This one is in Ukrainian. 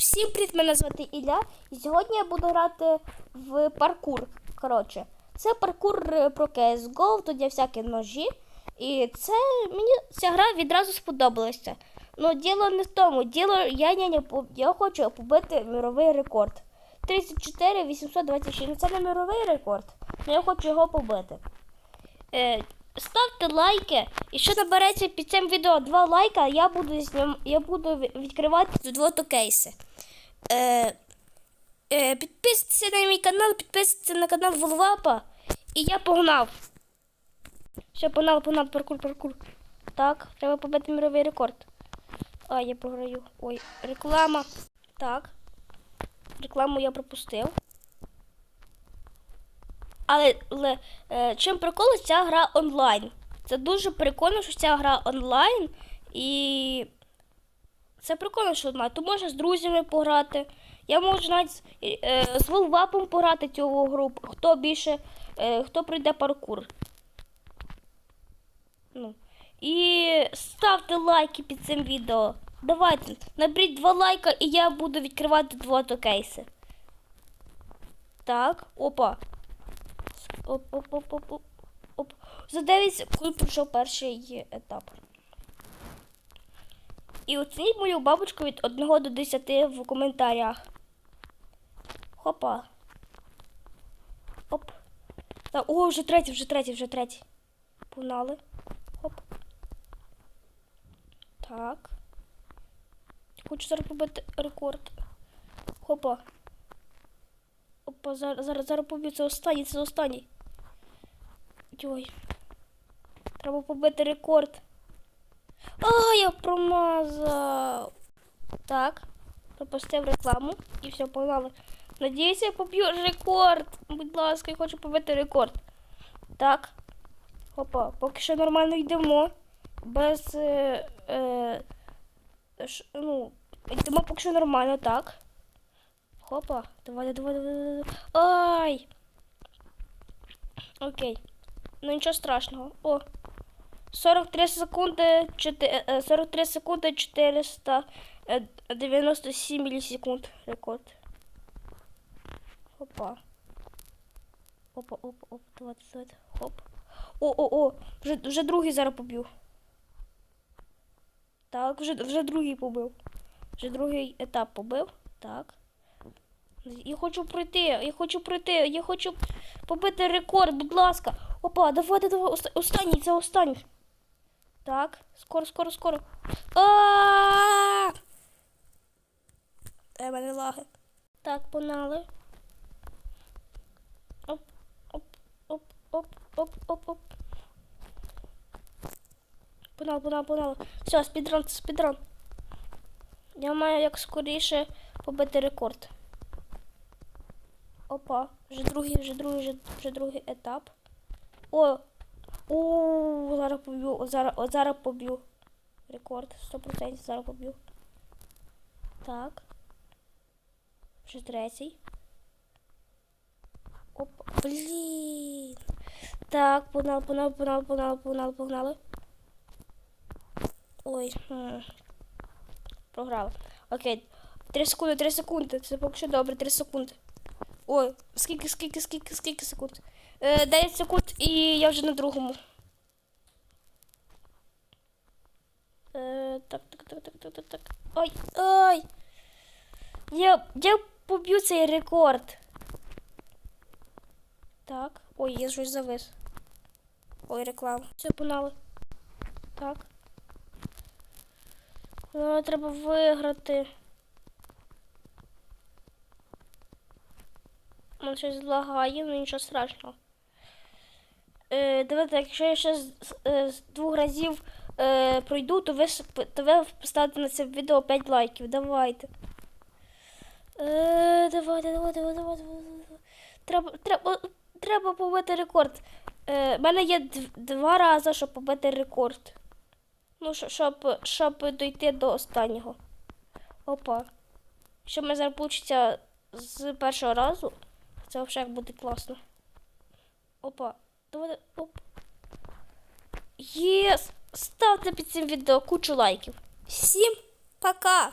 Всім привіт, мене звати Ілля, і сьогодні я буду грати в паркур. Коротше, це паркур е, про CSGO, тут є всякі ножі. І це мені ця гра відразу сподобалася. Ну, діло не в тому. Діло я, я, я, я хочу побити міровий рекорд. 34 826. Ну це не міровий рекорд, але я хочу його побити. Е, ставте лайки. І що набереться під цим відео 2 лайка, я буду знім... я буду відкривати двото кейси. Е, е, підписуйтесь на мій канал, підписуйтесь на канал Волвапа. І я погнав. Все, погнав, погнав, паркур, паркур. Так, треба побити міровий рекорд. А, я програю. Ой, реклама. Так. Рекламу я пропустив. Але, е, чим прикол, ця гра онлайн. Це дуже прикольно, що ця гра онлайн. І це прикольно, що онлайн. Тут можна з друзями пограти. Я можу навіть з, е, Волвапом пограти цю гру. Хто більше, е, хто пройде паркур. Ну. І ставте лайки під цим відео. Давайте, наберіть два лайка, і я буду відкривати два кейси. Так, опа. Оп, оп, оп, оп, оп, оп. За 9 секунд пройшов перший етап. І оцініть мою бабочку від 1 до 10 в коментарях. Хопа. Оп. Та, о, вже третій, вже третій, вже третій. Погнали. Хоп. Так. Хочу зараз побити рекорд. Хопа. Зараз, зараз, зараз поб'ю. Це останній, це останній. Йой. Треба побити рекорд. А, я промазав. Так. Пропустив рекламу і все, погнали. Надіюся, я поб'ю рекорд. Будь ласка, я хочу побити рекорд. Так. Опа, поки що нормально йдемо. Без. Е, е, ш, ну, йдемо поки що нормально, так. Хопа, давай, давай, давай, давай. давай. Ай! Окей. Ну нічого страшного. О. 43 секунди, 4, е, 43 секунди 497 мілісекунд рекорд. Опа. Опа, опа, опа, давайте, давайте. Хоп. О, о, о, вже, вже другий зараз поб'ю. Так, вже, вже другий побив. Вже другий етап побив. Так. Я хочу пройти, я хочу пройти, я хочу побити рекорд, будь ласка. Опа, давай, давай, останній, це останній. Так, скоро, скоро, скоро. А! Е, мене лаги. Так, погнали. Оп, оп, оп, оп, оп, оп, оп. Погнали, погнали, погнали. Все, спідран, спідран. Я маю як скоріше побити рекорд. Опа, вже другий, вже другий, вже, вже другий етап. О! О, зараз поб'ю, зараз, зараз поб'ю. Рекорд, 100% зараз поб'ю. Так. Вже третій. Опа, блін. Так, погнали, погнали, погнали, погнали, погнали, погнали. Ой. хм. Програла. Окей. 3 секунди, 3 секунди. Це поки що добре, 3 секунди. Ой, скільки, скільки, скільки, скільки секунд? Е, 9 секунд і я вже на другому. Е, так, так, так, так, так, так, так. Ой, ой. Я, я поб'ю цей рекорд. Так. Ой, я щось завис. Ой, реклама. Все, погнали. Так. Е, треба виграти. Мене щось лагає, ну нічого страшного. Е, давайте, якщо я ще з, з, е, з двох разів е, пройду, то ви, то ви поставите на це відео 5 лайків. Давайте. Е, давайте, давайте, давайте, давайте. Треба, треба, треба побити рекорд. Е, мене є дв- два рази, щоб побити рекорд. Ну, щоб, щоб дойти до останнього. Опа. Якщо мене зараз з першого разу, це взагалі буде класно. Опа. Давай, оп. Єс! Ставте під цим відео кучу лайків. Всім пока!